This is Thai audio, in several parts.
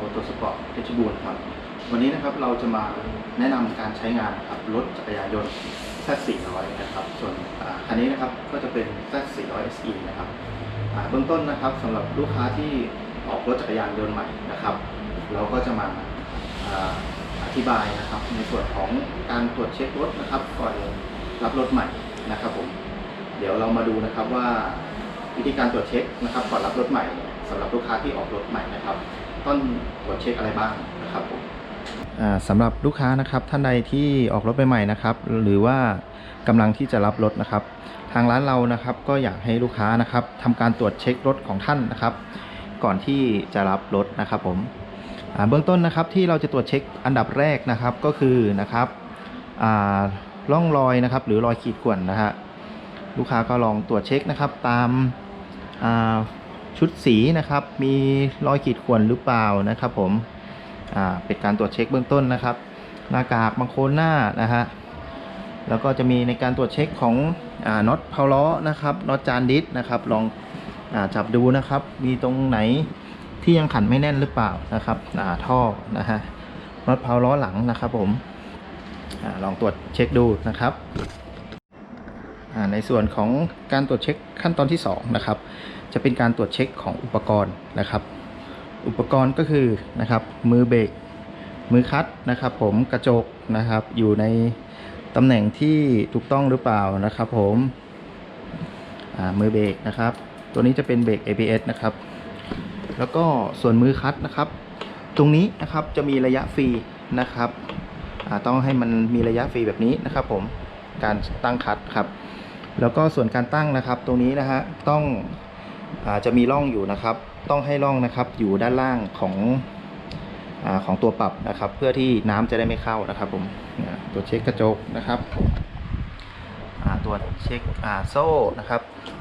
โอโตสปอร์ตเพชรบูรณ์ครับ วันนี้นะครับเราจะมาแนะนำการใช้งานครับรถจักรยานยนต์ Z400 นะครับ ส่วนอันนี้นะครับก็จะเป็น Z400 SE นะครับเบื้องต้นนะครับสำหรับลูกค้าที่ออกรถจักรยานยนต์ใหม่นะครับ เราก็จะมาอธิบายนะครับในส่วนของการตรวจเช็ครถนะครับ ก่อนรับรถใหม่นะครับผมเดี๋ยวเรามาดูนะครับว่าวิธีการตรวจเช็คนะครับก่อนรับรถใหม่เนี่ยสำหรับลูกค้าที่ออกรถใหม่นะครับ ต้นตรวจเช็คอะไรบ้างนะครับผมสำหรับลูกค้านะครับท่านใดที่ออกรถใหม่ๆนะครับ หรือว่ากำลังที่จะรับรถนะครับ ทางร้านเรานะครับก็อยากให้ลูกค้านะครับทำการตรวจเช็ครถของท่านนะครับ ก่อนที่จะรับรถนะครับผมเบื้องต้นนะครับที่เราจะตรวจเช็คอันดับแรกนะครับก็คือนะครับอ่าร่องรอยนะครับ หรือรอยขีดข่วนนะฮะลูกค้าก็ลองตรวจเช็คนะครับตาม ชุดสีนะครับ มีรอยขีดข่วนหรือเปล่านะครับผมอ่าเป็นการตรวจเช็คเบื้องต้นนะครับ หน้ากากบางโคนหน้านะฮะแล้วก็จะมีในการตรวจเช็คของอ่าน็อตเพาล้อนะครับน็อตจานดิสนะครับลองอาจับดูนะครับ มีตรงไหนที่ยังขันไม่แน่นหรือเปล่านะครับอ่าท่อนะฮะน็อตเพาล้อหลังนะครับผมอาลองตรวจเช็คดูนะครับอ่าในส่วนของการตรวจเช็คขั้นตอนที่สองนะครับ จะเป็นการตรวจเช็คของอุปกรณ์นะครับ อุปกรณ์ก็คือนะครับมือเบรกมือคัดนะครับผมกระจกนะครับอยู่ในตำแหน่งที่ถูกต้องหรือเปล่านะครับผมมือเบรกนะครับ ตัวนี้จะเป็นเบรก ABS นะครับ แล้วก็ส่วนมือคัดนะครับ ตรงนี้นะครับจะมีระยะฟรีนะครับต้องให้มันมีระยะฟรีแบบนี้นะครับ ผมการตั้งคัดครับ แล้วก็ส่วนการตั้งนะครับ ตรงนี้นะฮะต้อง จะมีร่องอยู่นะครับ ต้องให้ร่องนะครับอยู่ด้านล่างของอของตัวปรับนะครับ เพื่อที่น้ำจะได้ไม่เข้านะครับผมตรวเช็คกระจกนะครับตรวเช็คโซ่นะครับ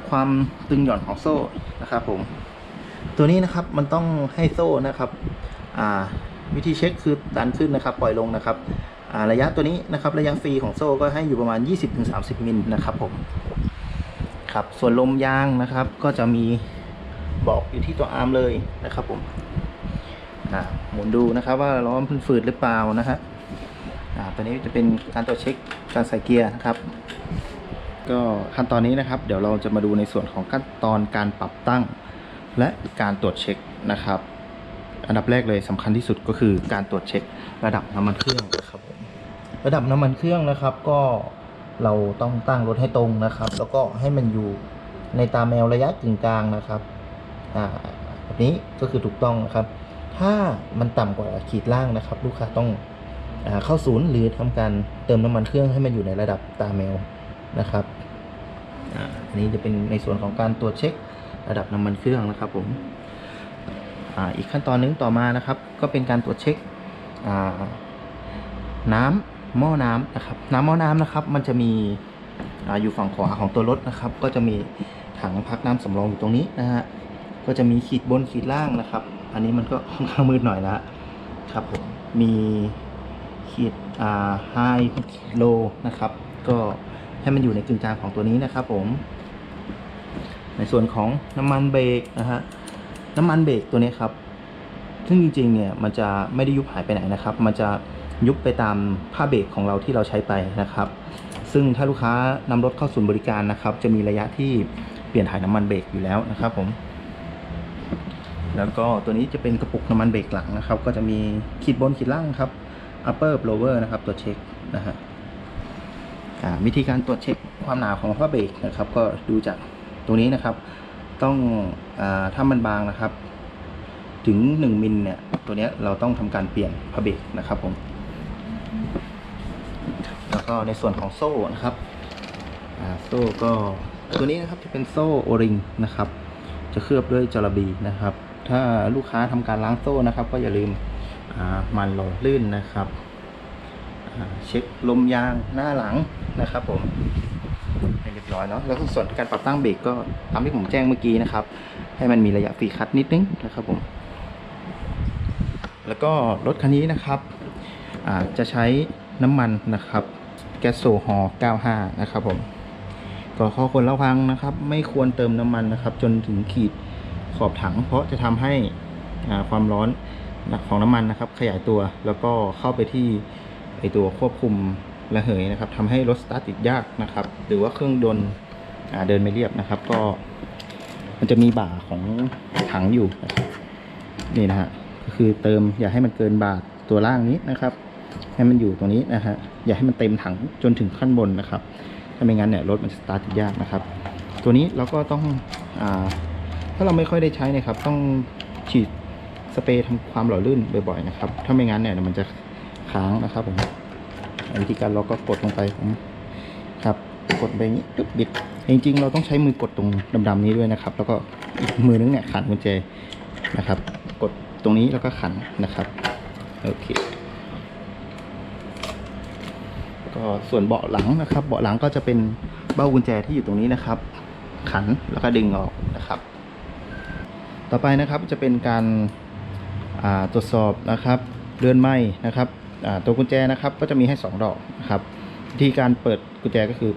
ความตึงหย่อนของโซ่นะครับผมตัวนี้นะครับมันต้องให้โซ่นะครับวิธีเช็คคือดันขึ้นนะครับ ปล่อยลงนะครับระยะตัวนี้นะครับ ระยะฟรีของโซ่ก็ให้อยู่ประมาณ 20-30มิลนะครับผมครับส่วนลมยางนะครับก็จะมี บอกอยู่ที่ตัวอาร์มเลยนะครับผมหมุนดูนะครับว่าล้อมันฝืดหรือเปล่านะฮะอ่าตัวนี้จะเป็นการตรวจเช็คการใส่เกียร์นะครับ ก็ขั้นตอนนี้นะครับ เดี๋ยวเราจะมาดูในส่วนของขั้นตอนการปรับตั้ง และการตรวจเช็คนะครับ อันดับแรกเลยสำคัญที่สุดก็คือการตรวจเช็คระดับน้ำมันเครื่องนะครับผมระดับน้ำมันเครื่องนะครับ ก็เราต้องตั้งรถให้ตรงนะครับ แล้วก็ให้มันอยู่ในตาแนวระยะกึ่งกลางนะครับ แบบนี้ก็คือถูกต้องนะครับ ถ้ามันต่ำกว่าขีดล่างนะครับ ลูกค้าต้องอเข้าศูนย์หรือทำการเติมน้ำมันเครื่องให้มันอยู่ในระดับตาแนวนะครับอันนี้จะเป็นในส่วนของการตรวจเช็คระดับน้ำมันเครื่องนะครับผมออีกขั้นตอนหนึงต่อมานะครับ ก็เป็นการตรวจเช็คน้ำหม้อน้ำนะครับ น้ำหม้อน้ำนะครับ มันจะมีออยู่ฝั่งขวาของตัวรถนะครับ ก็จะมีถังพักน้ำสำรองอยู่ตรงนี้นะฮะ ก็จะมีขีดบนขีดล่างนะครับ อันนี้มันก็ค่อนข้างมืดหน่อยนะครับผมมีขีดอ่าไฮโลนะครับ ก็ให้มันอยู่ในกึ่งกลางของตัวนี้นะครับ ผม ในส่วนของน้ำมันเบรกนะฮะน้ำมันเบรกตัวนี้ครับ ซึ่งจริงๆเนี่ยมันจะไม่ได้ยุบหายไปไหนนะครับ มันจะยุบไปตามผ้าเบรกของเราที่เราใช้ไปนะครับ ซึ่งถ้าลูกค้านำรถเข้าศูนย์บริการนะครับ จะมีระยะที่เปลี่ยนถ่ายน้ำมันเบรกอยู่แล้วนะครับผม แล้วก็ตัวนี้จะเป็นกระปุกน้ำมันเบรกหลังนะครับ ก็จะมีขีดบนขีดล่างครับ upper lower นะครับตัวเช็คนะฮะอ่าวิธีการตรวจเช็คความหนาของผ้าเบรกนะครับ ก็ดูจากตรงนี้นะครับ ต้องอาถ้ามันบางนะครับ ถึง 1มิลเนี่ย ตัวเนี้ยเราต้องทำการเปลี่ยนพระเบรกนะครับผมแล้วก็ในส่วนของโซ่นะครับอ่าโซ่ก็ตัวนี้นะครับจะเป็นโซ่โอริงนะครับ จะเคลือบด้วยจระบีนะครับ ถ้าลูกค้าทำการล้างโซ่นะครับ ก็อย่าลืมมันหล่อลื่นนะครับเช็คลมยางหน้าหลังนะครับ ผมให้เรียบร้อยเนาะแล้วส่วนการปรับตั้งเบรกก็ตามที่ผมแจ้งเมื่อกี้นะครับ ให้มันมีระยะฟรีคัดนิดนึงนะครับผม แล้วก็รถคันนี้นะครับจะใช้น้ำมันนะครับ แก๊สโซฮอล์95 นะครับผมก็ข้อควรระวังนะครับ ไม่ควรเติมน้ำมันนะครับ จนถึงขีด ขอบถัง เพราะจะทำให้ความร้อนของน้ำมันนะครับ ขยายตัวแล้วก็เข้าไปที่ไอตัวควบคุมระเหยนะครับทำให้รถสตาร์ทติดยากนะครับ หรือว่าเครื่องยนต์เดินไม่เรียบนะครับ ก็มันจะมีบ่าของถังอยู่นี่นะฮะก็คือเติมอย่าให้มันเกินบ่าตัวล่างนี้นะครับ ให้มันอยู่ตรงนี้นะฮะอย่าให้มันเต็มถังจนถึงขั้นบนนะครับ ถ้าไม่งั้นเนี่ยรถมันสตาร์ทติดยากนะครับ ตัวนี้เราก็ต้องอา ถ้าเราไม่ค่อยได้ใช้นะครับ ต้องฉีดสเปรย์ทำความหล่อลื่นบ่อยๆนะครับ ถ้าไม่งั้นเนี่ยมันจะค้างนะครับผมวิธีการเราก็กดลงไปผมครับ กดไปนี้ปึ๊บบิดจริงๆ เราต้องใช้มือกดตรงดำๆนี้ด้วยนะครับ แล้วก็อีกมือนึงเนี่ยขันกุญแจนะครับ กดตรงนี้แล้วก็ขันนะครับโอเคก็ส่วนเบาะหลังนะครับ เบาะหลังก็จะเป็นเบ้ากุญแจที่อยู่ตรงนี้นะครับ ขันแล้วก็ดึงออกนะครับ ต่อไปนะครับจะเป็นการาตรวจสอบนะครับเรือนไหมนะครับตัวกุญแจนะครับก็จะมีให้ 2 ดอกนะครับวิธีการเปิดกุญแจก็คือ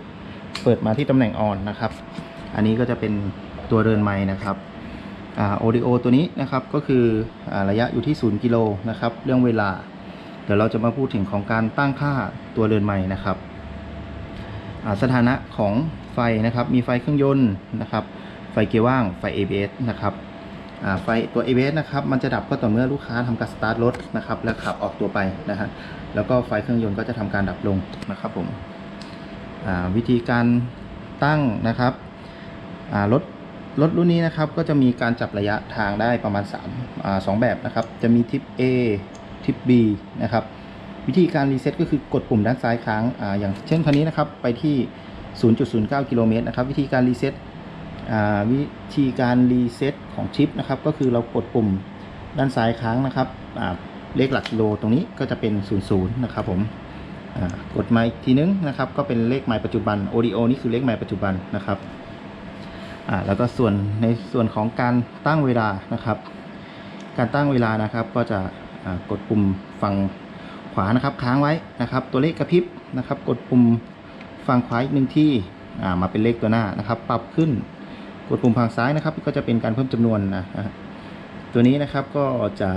เปิดมาที่ตำแหน่งออนนะครับ อันนี้ก็จะเป็นตัวเรือนไม้นะครับโอดีโอตัวนี้นะครับก็คืออระยะอยู่ที่ 0กิโลนะครับเรื่องเวลา เดี๋ยวเราจะมาพูดถึงของการตั้งค่าตัวเรือนไม้นะครับสถานะของไฟนะครับมีไฟเครื่องยนต์นะครับไฟเกียร์ว่างไฟ ABS นะครับ ไฟตัว ABS นะครับมันจะดับก็ต่อเมื่อลูกค้าทำการสตาร์ทรถนะครับแล้วขับออกตัวไปนะฮะแล้วก็ไฟเครื่องยนต์ก็จะทำการดับลงนะครับผมวิธีการตั้งนะครับรถรถรุ่นนี้นะครับก็จะมีการจับระยะทางได้ประมาณ3อ่าสองแบบนะครับ จะมีทิป A ทิป B นะครับวิธีการรีเซ็ตก็คือกดปุ่มด้านซ้ายค้างอาอย่างเช่นคันนี้นะครับไปที่ 0.09 กิโลเมตรนะครับวิธีการรีเซ็ต วิธีการรีเซ็ตของชิปนะครับ ก็คือเรากดปุ่มด้านซ้ายค้างนะครับเลขหลักกิโลตรงนี้ก็จะเป็น 00 นะครับผมกดมาอีกทีนึงนะครับ ก็เป็นเลขไมล์ปัจจุบัน ODO นี่คือเลขไมล์ปัจจุบันนะครับแล้วก็ส่วนในส่วนของการตั้งเวลานะครับ การตั้งเวลานะครับก็จะกดปุ่มฝั่งขวานะครับค้างไว้นะครับ ตัวเลขกระพริบนะครับ กดปุ่มฝั่งขวาอีกหนึ่งที่มาเป็นเลขตัวหน้านะครับ ปรับขึ้น กดปุ่มฝั่งซ้ายนะครับก็จะเป็นการเพิ่มจำนวนนะฮะตัวนี้นะครับก็จะ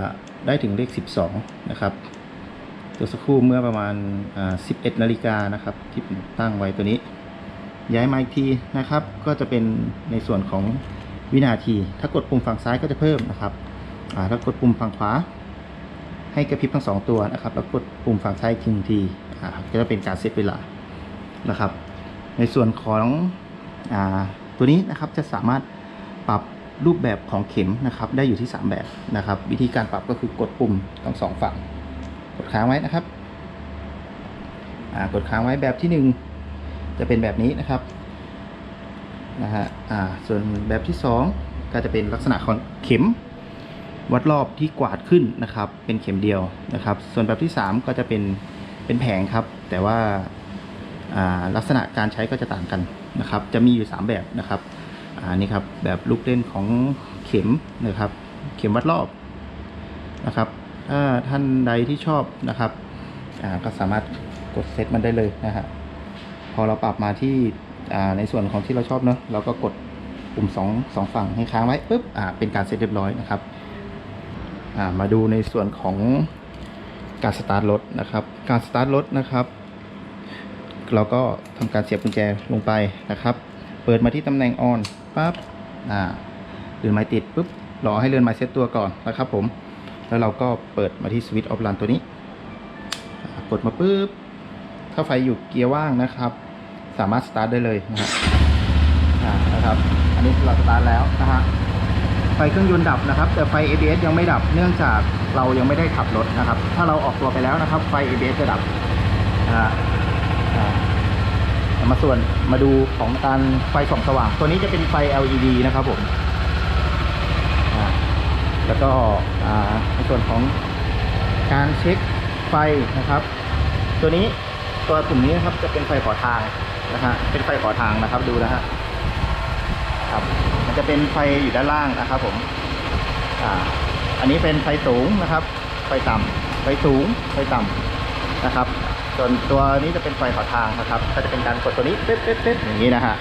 ได้ถึงเลข 12 นะครับ ตัวสักครู่เมื่อประมาณอ่า11 นาฬิกานะครับที่ผมตั้งไว้ตัวนี้ ย้ายมาอีกทีนะครับ ก็จะเป็นในส่วนของวินาที ถ้ากดปุ่มฝั่งซ้ายก็จะเพิ่มนะครับอ่าถ้ากดปุ่มฝั่งขวา ให้กระพริบทั้งสองตัวนะครับ แล้วกดปุ่มฝั่งซ้ายทีหนึ่งทีอ่าก็จะเป็นการเซตเวลานะครับ ในส่วนของอา ตัวนี้นะครับจะสามารถปรับรูปแบบของเข็มนะครับ ได้อยู่ที่ 3 แบบนะครับ วิธีการปรับก็คือกดปุ่มทั้งสองฝั่ง กดค้างไว้นะครับกดค้างไว้แบบที่ 1 จะเป็นแบบนี้นะครับนะฮะอ่าส่วนแบบที่ 2 ก็จะเป็นลักษณะของเข็มวัดรอบที่กวาดขึ้นนะครับ เป็นเข็มเดียวนะครับ ส่วนแบบที่ 3 ก็จะเป็นเป็นแผงครับ แต่ว่าอ่าลักษณะการใช้ก็จะต่างกัน นะครับ จะมีอยู่ 3 แบบนะครับอ่านี่ครับแบบลูกเล่นของเข็มนะครับ เข็มวัดรอบนะครับ ถ้าท่านใดที่ชอบนะครับก็สามารถกดเซตมันได้เลยนะฮะพอเราปรับมาที่ในส่วนของที่เราชอบเนอะเราก็กดปุ่มสองสองฝั่งให้ค้างไว้ปุ๊บอ่าเป็นการเซตเรียบร้อยนะครับอ่ามาดูในส่วนของการสตาร์ทรถนะครับ การสตาร์ทรถนะครับ เราก็ทำการเสียบกุญแจลงไปนะครับ เปิดมาที่ตำแหน่งออนปั๊บอ่าเรือนไม้ติดปุ๊บรอให้เรือนไม้เซตตัวก่อนนะครับผม แล้วเราก็เปิดมาที่สวิตช์ออฟลันตัวนี้ กดมาปุ๊บ ถ้าไฟอยู่เกียร์ว่างนะครับ สามารถสตาร์ทได้เลยนะฮะอ่านะครับ อันนี้เราสตาร์ทแล้วนะฮะ ไฟเครื่องยนต์ดับนะครับ แต่ไฟ ABS ยังไม่ดับ เนื่องจากเรายังไม่ได้ขับรถนะครับ ถ้าเราออกตัวไปแล้วนะครับ ไฟ ABS จะดับอ่าอ่า มาส่วนมาดูของการไฟส่องสว่าง ตัวนี้จะเป็นไฟ LED นะครับผมแล้วก็อ่าในส่วนของการเช็คไฟนะครับ ตัวนี้ตัวกลุ่มนี้นะครับจะเป็นไฟขอทางนะฮะเป็นไฟขอทางนะครับดูนะฮะครับ มันจะเป็นไฟอยู่ด้านล่างนะครับ ผม อ่า อันนี้เป็นไฟสูงนะครับ ไฟต่ำไฟสูง ไฟต่ำนะครับ ส่วนตัวนี้จะเป็นไฟขอทางนะครับ ก็จะเป็นการกดตัวนี้เป๊ะเป๊ะเป๊ะอย่างนี้นะฮะ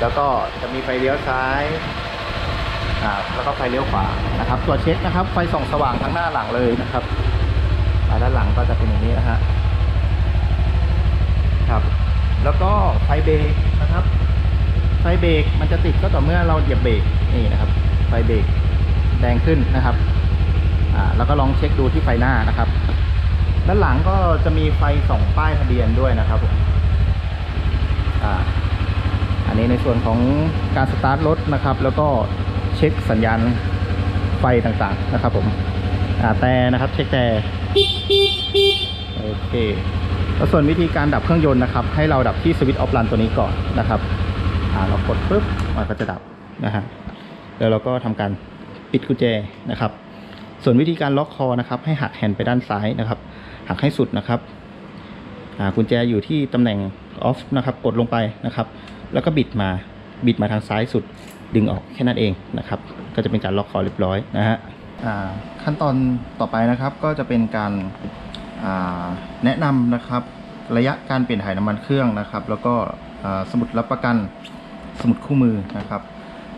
แล้วก็จะมีไฟเลี้ยวซ้ายอ่าแล้วก็ไฟเลี้ยวขวานะครับ ตัวเช็คนะครับ ไฟส่องสว่างทั้งหน้าหลังเลยนะครับด้านหลังก็จะเป็นอย่างนี้นะฮะ ครับ แล้วก็ไฟเบรกนะครับ ไฟเบรกมันจะติดก็ต่อเมื่อเราเหยียบเบรกนี่นะครับ ไฟเบรกแดงขึ้นนะครับ อ่า แล้วก็ลองเช็คดูที่ไฟหน้านะครับ ด้านหลังก็จะมีไฟสองป้ายทะเบียนด้วยนะครับผมอ่าอันนี้ในส่วนของการสตาร์ทรถนะครับ แล้วก็เช็คสัญญาณไฟต่างๆนะครับผมอ่าแต่นะครับเช็คแต่โอเคแล้วส่วนวิธีการดับเครื่องยนต์นะครับ ให้เราดับที่สวิตช์ออฟรันตัวนี้ก่อนนะครับอ่าเรากดปุ๊บมันก็จะดับนะฮะแล้วเราก็ทำการปิดกุญแจนะครับ ส่วนวิธีการล็อกคอนะครับ ให้หักแฮนด์ไปด้านซ้ายนะครับ หักให้สุดนะครับกุญแจอยู่ที่ตำแหน่งออฟนะครับกดลงไปนะครับ แล้วก็บิดมาบิดมาทางซ้ายสุดดึงออกแค่นั้นเองนะครับ ก็จะเป็นการล็อกคอเรียบร้อยนะฮะขั้นตอนต่อไปนะครับก็จะเป็นการาแนะนำนะครับ ระยะการเปลี่ยนถ่ายน้ำมันเครื่องนะครับ แล้วก็สมุดรับประกันสมุดคู่มือนะครับ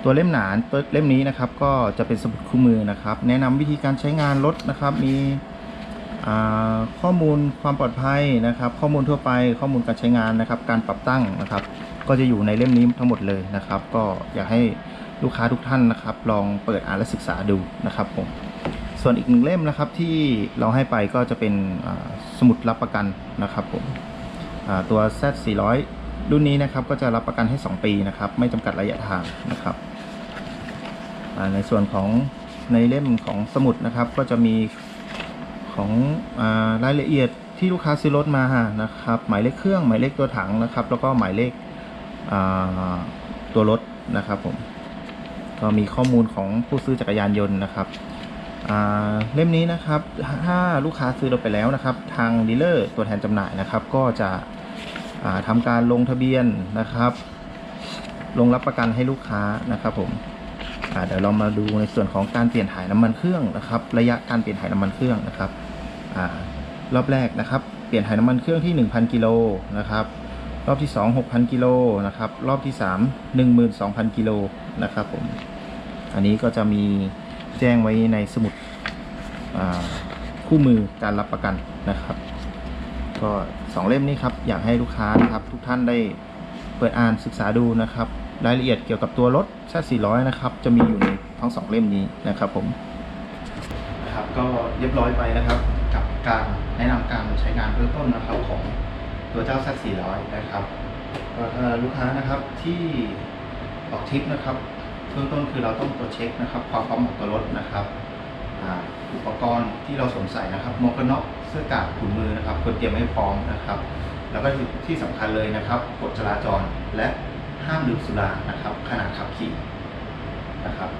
ตัวเล่มหนาตัวเล่มนี้นะครับ ก็จะเป็นสมุดคู่มือนะครับ แนะนำวิธีการใช้งานรถนะครับ มี ข้อมูลความปลอดภัยนะครับ ข้อมูลทั่วไปข้อมูลการใช้งานนะครับ การปรับตั้งนะครับ ก็จะอยู่ในเล่มนี้ทั้งหมดเลยนะครับ ก็อยากให้ลูกค้าทุกท่านนะครับ ลองเปิดอ่านและศึกษาดูนะครับผมส่วนอีกหนึ่งเล่มนะครับที่เราให้ไปก็จะเป็นสมุดรับประกันนะครับผมตัว Z 400รุ่นนี้นะครับก็จะรับประกันให้ 2 ปีนะครับ ไม่จำกัดระยะทางนะครับในส่วนของในเล่มของสมุดนะครับ ก็จะมี ของอรายละเอียดที่ลูกค้าซื้อรถมานะครับ หมายเลขเครื่อง หมายเลขตัวถังนะครับ แล้วก็หมายเลขตัวรถนะครับผมก็มีข้อมูลของผู้ซื้อจักรยานยนต์นะครับเล่มนี้นะครับถ้าลูกค้าซื้อรถไปแล้วนะครับ ทางดีลเลอร์ตัวแทนจำหน่ายนะครับ ก็จะอ่าทำการลงทะเบียนนะครับ ลงรับประกันให้ลูกค้านะครับผมเดี๋ยวเรามาดูในส่วนของการเปลี่ยนถ่ายน้ำมันเครื่องนะครับ ระยะการเปลี่ยนถ่ายน้ำมันเครื่องนะครับ รอบแรกนะครับ เปลี่ยนถ่ายน้ำมันเครื่องที่ 1,000 กิโลนะครับ รอบที่ 2 6,000 กิโลนะครับ รอบที่ 3 12,000 กิโลนะครับผม อันนี้ก็จะมีแจ้งไว้ในสมุดคู่มือการรับประกันนะครับ ก็สองเล่มนี้ครับ อยากให้ลูกค้านะครับ ทุกท่านได้เปิดอ่านศึกษาดูนะครับ รายละเอียดเกี่ยวกับตัวรถชาติ400 นะครับ จะมีอยู่ในทั้งสองเล่มนี้นะครับผมครับก็เรียบร้อยไปนะครับ กับการแนะนำการใช้งานเบื้องต้นนะครับของตัวเจ้า Z 400 นะครับก็ถ้าลูกค้านะครับที่ออกทริปนะครับเบื้องต้นคือเราต้องตรวจเช็คนะครับ ความพร้อมของตัวรถนะครับอุปกรณ์ที่เราสวมใส่นะครับหมวกกันน็อกเสื้อกากถุงมือนะครับควรเตรียมให้พร้อมนะครับ แล้วก็ที่สำคัญเลยนะครับกฎจราจรและห้ามดื่มสุรานะครับขณะขับขี่นะครับ